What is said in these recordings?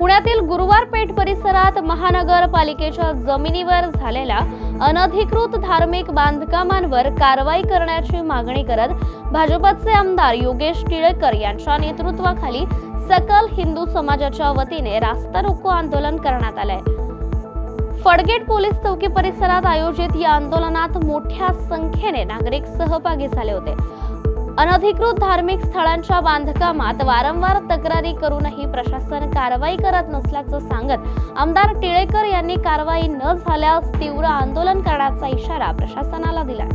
पुण्यातील गुरुवार पेठ परिसरात महानगरपालिकेच्या जमिनीवर झालेल्या अनधिकृत धार्मिक बांधकामांवर कारवाई करण्याची मागणी करत भाजपचे आमदार योगेश टिळेकर यांच्या नेतृत्वाखाली सकल हिंदू समाजाच्या वतीने रास्ता रोको आंदोलन करण्यात आलंय. फडगेट पोलीस चौकी परिसरात आयोजित या आंदोलनात मोठ्या संख्येने नागरिक सहभागी झाले होते. अनधिकृत धार्मिक स्थळांच्या बांधकामात वारंवार तक्रारी करूनही प्रशासन कारवाई करत नसल्याचं सांगत आमदार टिळेकर यांनी कारवाई न झाल्यास तीव्र आंदोलन करण्याचा इशारा प्रशासनाला दिला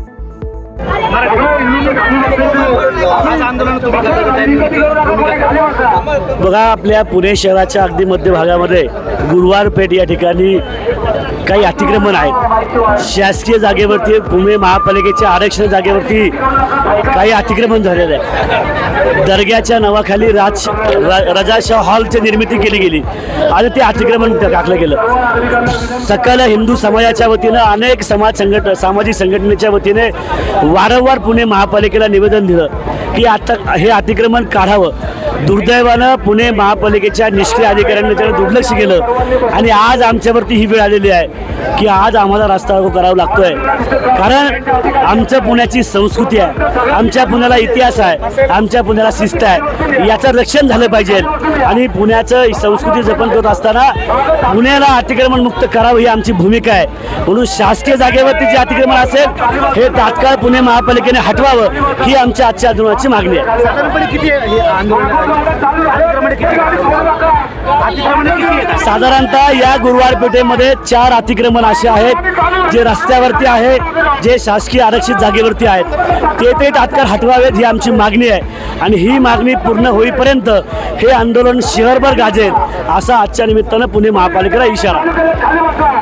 बघा आपल्या पुणे शहराच्या अगदी मध्य भागामध्ये गुरुवार पेठ या ठिकाणी काही अतिक्रमण आहेत. शासकीय जागेवरती पुणे महापालिकेच्या आरक्षण जागेवरती काही अतिक्रमण झालेलं आहे. दर्ग्याच्या नावाखाली राज रजाशाह हॉलची निर्मिती केली गेली. आणि ते अतिक्रमण टाकलं गेलं सकल हिंदू समाजाच्या वतीनं अनेक समाज संघट सामाजिक संघटनेच्या वतीने वारंवार पुणे महापालिकेला निवेदन दिलं की आता हे अतिक्रमण काढावं. दुर्दैवानं पुणे महापालिकेच्या निष्क्रिय अधिकाऱ्यांनी त्याला दुर्लक्ष केलं. आणि आज आमच्यावरती ही वेळ आलेली आहे की आज आम्हाला रास्ता रोको करावा लागतोय. कारण आमच्या पुण्याची संस्कृती आहे. आमच्या पुण्याला इतिहास आहे. आमच्या पुण्याला शिस्त आहे. याचं रक्षण झालं पाहिजे. आणि पुण्याचं संस्कृती जपन करत असताना पुण्याला अतिक्रमण मुक्त करावं ही आमची भूमिका आहे. म्हणून शासकीय जागेवरती जे अतिक्रमण असेल हे तात्काळ पुणे महापालिकेने हटवावं ही आमच्या आजच्या आंदोलनाची मागणी आहे. साधारणपणे किती आंदोलन साधारणतः या गुरुवार पेठेमध्ये चार अतिक्रमण असे आहेत जे रस्त्यावरती आहे जे शासकीय आरक्षित जागेवरती आहेत. ते ते तात्काळ हटवावेत ही आमची मागणी आहे. आणि ही मागणी पूर्ण होईपर्यंत हे आंदोलन शहरभर गाजेल असा आजच्या निमित्तानं पुणे महापालिकेला इशारा.